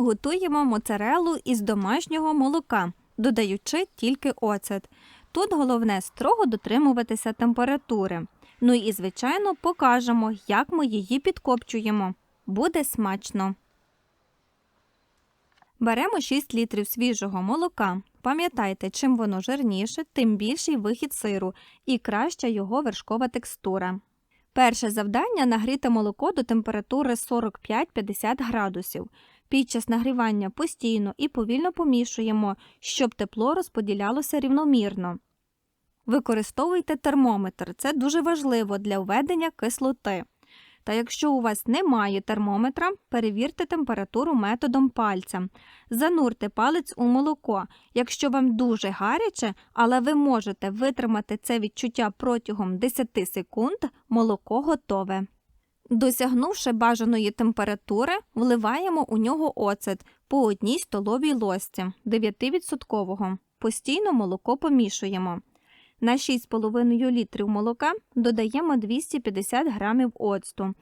Готуємо моцарелу із домашнього молока, додаючи тільки оцет. Тут головне строго дотримуватися температури. Ну і, звичайно, покажемо, як ми її підкопчуємо. Буде смачно. Беремо 6 літрів свіжого молока. Пам'ятайте, чим воно жирніше, тим більший вихід сиру і краща його вершкова текстура. Перше завдання нагріти молоко до температури 45-50 градусів. Під час нагрівання постійно і повільно помішуємо, щоб тепло розподілялося рівномірно. Використовуйте термометр, це дуже важливо для введення кислоти. Та якщо у вас немає термометра, перевірте температуру методом пальця. Занурте палець у молоко. Якщо вам дуже гаряче, але ви можете витримати це відчуття протягом 10 секунд, молоко готове. Досягнувши бажаної температури, вливаємо у нього оцет по одній столовій ложці 9%. Постійно молоко помішуємо. На 6,5 літрів молока додаємо 250 грамів оцту.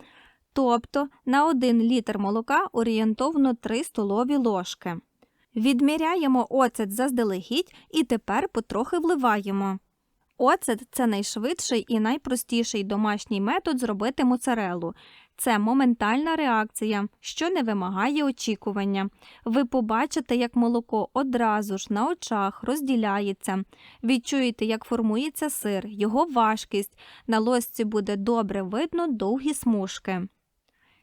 Тобто на 1 літр молока орієнтовно 3 столові ложки. Відміряємо оцет заздалегідь і тепер потрохи вливаємо. Оцет це найшвидший і найпростіший домашній метод зробити моцарелу. Це моментальна реакція, що не вимагає очікування. Ви побачите, як молоко одразу ж на очах розділяється. Відчуєте, як формується сир, його важкість. На ложці буде добре видно довгі смужки.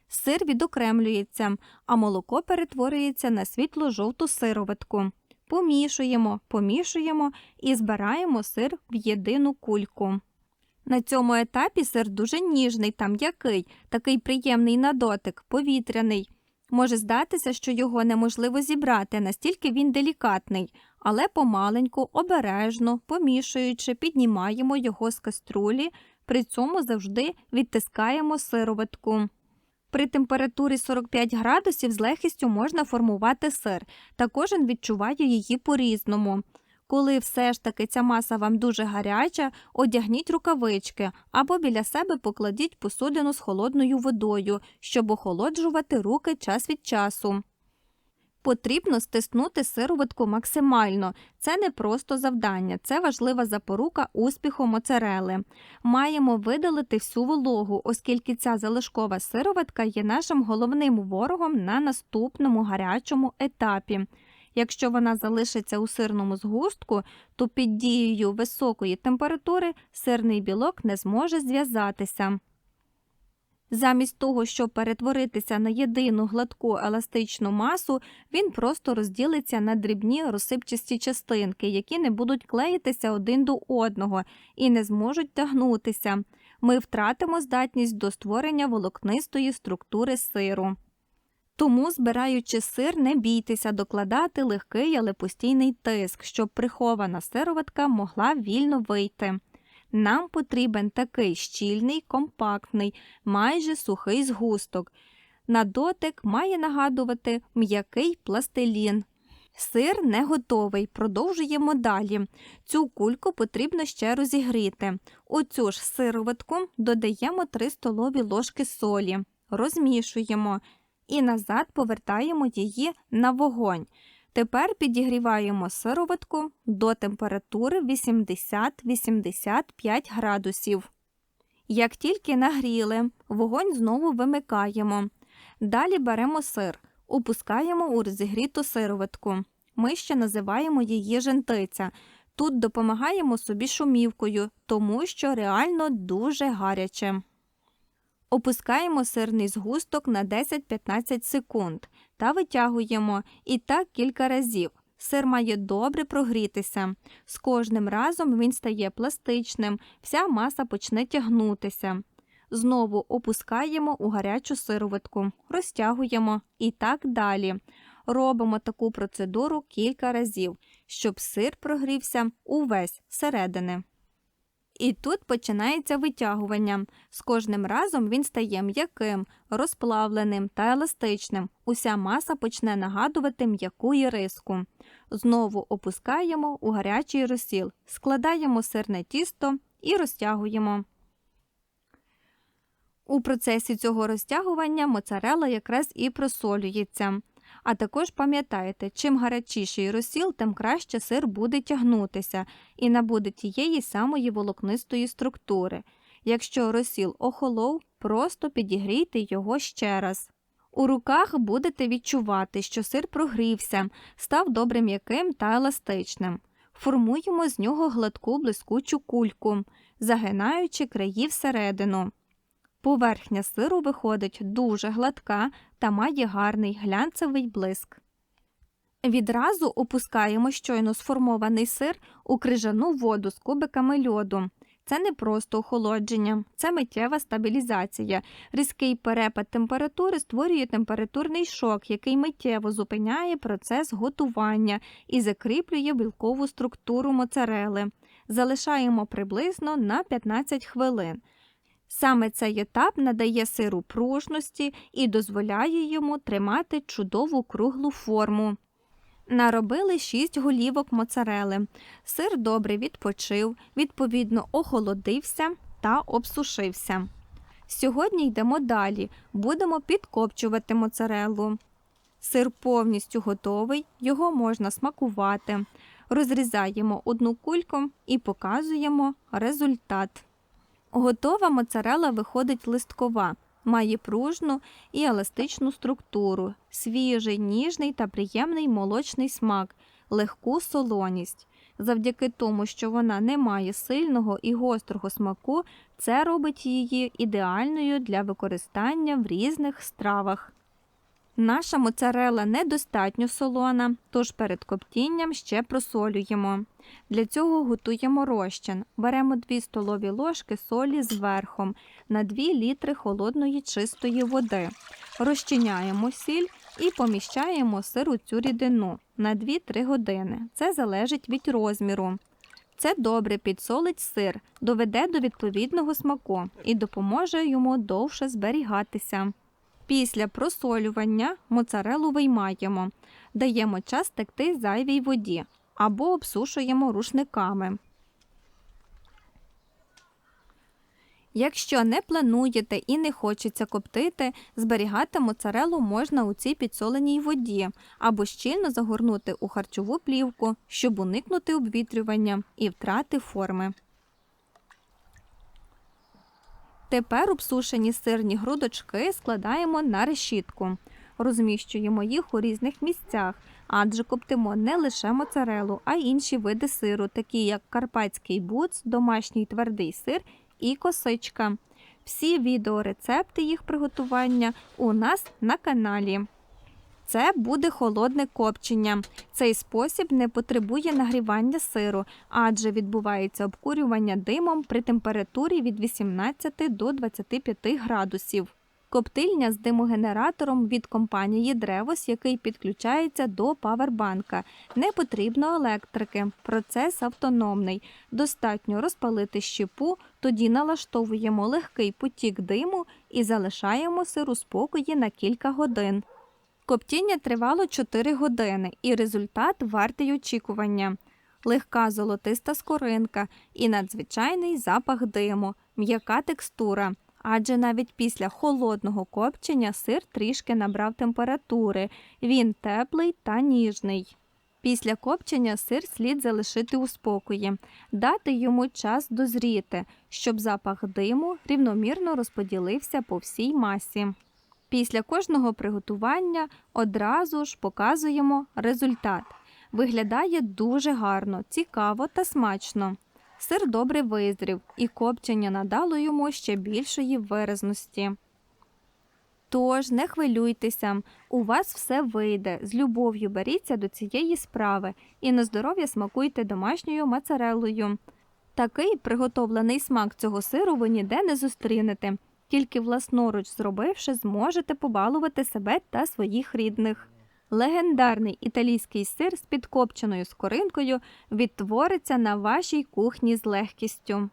Сир відокремлюється, а молоко перетворюється на світло-жовту сироватку. Помішуємо, помішуємо і збираємо сир в єдину кульку. На цьому етапі сир дуже ніжний та м'який, такий приємний на дотик, повітряний. Може здатися, що його неможливо зібрати, настільки він делікатний, але помаленьку, обережно, помішуючи, піднімаємо його з каструлі, при цьому завжди відтискаємо сироватку. При температурі 45 градусів з легкістю можна формувати сир, та кожен відчуває її по-різному. Коли все ж таки ця маса вам дуже гаряча, одягніть рукавички або біля себе покладіть посудину з холодною водою, щоб охолоджувати руки час від часу. Потрібно стиснути сироватку максимально. Це не просто завдання, це важлива запорука успіху моцарели. Маємо видалити всю вологу, оскільки ця залишкова сироватка є нашим головним ворогом на наступному гарячому етапі. Якщо вона залишиться у сирному згустку, то під дією високої температури сирний білок не зможе зв'язатися. Замість того, щоб перетворитися на єдину гладку еластичну масу, він просто розділиться на дрібні розсипчасті частинки, які не будуть клеїтися один до одного і не зможуть тягнутися. Ми втратимо здатність до створення волокнистої структури сиру. Тому, збираючи сир, не бійтеся докладати легкий, але постійний тиск, щоб прихована сироватка могла вільно вийти. Нам потрібен такий щільний, компактний, майже сухий згусток. На дотик має нагадувати м'який пластилін. Сир не готовий, продовжуємо далі. Цю кульку потрібно ще розігріти. У цю ж сироватку додаємо 3 столові ложки солі, розмішуємо і назад повертаємо її на вогонь. Тепер підігріваємо сироватку до температури 80-85 градусів. Як тільки нагріли, вогонь знову вимикаємо. Далі беремо сир, опускаємо у розігріту сироватку. Ми ще називаємо її жентиця. Тут допомагаємо собі шумівкою, тому що реально дуже гаряче. Опускаємо сирний згусток на 10-15 секунд та витягуємо і так кілька разів. Сир має добре прогрітися. З кожним разом він стає пластичним, вся маса почне тягнутися. Знову опускаємо у гарячу сироватку, розтягуємо і так далі. Робимо таку процедуру кілька разів, щоб сир прогрівся увесь зсередини. І тут починається витягування. З кожним разом він стає м'яким, розплавленим та еластичним. Уся маса почне нагадувати м'яку іриску. Знову опускаємо у гарячий розсіл, складаємо сирне тісто і розтягуємо. У процесі цього розтягування моцарела якраз і просолюється. А також пам'ятайте, чим гарячіший розсіл, тим краще сир буде тягнутися і набуде тієї самої волокнистої структури. Якщо розсіл охолов, просто підігрійте його ще раз. У руках будете відчувати, що сир прогрівся, став добре м'яким та еластичним. Формуємо з нього гладку блискучу кульку, загинаючи краї всередину. Поверхня сиру виходить дуже гладка та має гарний глянцевий блиск. Відразу опускаємо щойно сформований сир у крижану воду з кубиками льоду. Це не просто охолодження, це миттєва стабілізація. Різкий перепад температури створює температурний шок, який миттєво зупиняє процес готування і закріплює білкову структуру моцарели. Залишаємо приблизно на 15 хвилин. Саме цей етап надає сиру пружності і дозволяє йому тримати чудову круглу форму. Наробили 6 голівок моцарели. Сир добре відпочив, відповідно охолодився та обсушився. Сьогодні йдемо далі, будемо підкопчувати моцарелу. Сир повністю готовий, його можна смакувати. Розрізаємо одну кульку і показуємо результат. Готова моцарела виходить листкова, має пружну і еластичну структуру, свіжий, ніжний та приємний молочний смак, легку солоність. Завдяки тому, що вона не має сильного і гострого смаку, це робить її ідеальною для використання в різних стравах. Наша моцарела недостатньо солона, тож перед коптінням ще просолюємо. Для цього готуємо розчин. Беремо 2 столові ложки солі з верхом на 2 літри холодної чистої води. Розчиняємо сіль і поміщаємо сир у цю рідину на 2-3 години. Це залежить від розміру. Це добре підсолить сир, доведе до відповідного смаку і допоможе йому довше зберігатися. Після просолювання моцарелу виймаємо, даємо час текти зайвій воді або обсушуємо рушниками. Якщо не плануєте і не хочеться коптити, зберігати моцарелу можна у цій підсоленій воді або щільно загорнути у харчову плівку, щоб уникнути обвітрювання і втрати форми. Тепер обсушені сирні грудочки складаємо на решітку. Розміщуємо їх у різних місцях, адже коптимо не лише моцарелу, а й інші види сиру, такі як карпатський буц, домашній твердий сир і косичка. Всі відеорецепти їх приготування у нас на каналі. Це буде холодне копчення. Цей спосіб не потребує нагрівання сиру, адже відбувається обкурювання димом при температурі від 18 до 25 градусів. Коптильня з димогенератором від компанії Древос, який підключається до павербанка. Не потрібно електрики. Процес автономний. Достатньо розпалити щепу, тоді налаштовуємо легкий потік диму і залишаємо сир у спокої на кілька годин. Коптіння тривало 4 години, і результат вартий очікування. Легка золотиста скоринка і надзвичайний запах диму, м'яка текстура. Адже навіть після холодного копчення сир трішки набрав температури, він теплий та ніжний. Після копчення сир слід залишити у спокої, дати йому час дозріти, щоб запах диму рівномірно розподілився по всій масі. Після кожного приготування одразу ж показуємо результат. Виглядає дуже гарно, цікаво та смачно. Сир добре визрів, і копчення надало йому ще більшої виразності. Тож не хвилюйтеся, у вас все вийде. З любов'ю беріться до цієї справи і на здоров'я смакуйте домашньою моцарелою. Такий приготовлений смак цього сиру ви ніде не зустрінете, тільки власноруч зробивши, зможете побалувати себе та своїх рідних. Легендарний італійський сир з підкопченою скоринкою відтвориться на вашій кухні з легкістю.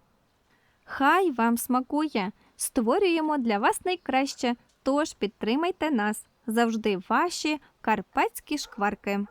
Хай вам смакує! Створюємо для вас найкраще, тож підтримайте нас завжди ваші карпатські шкварки.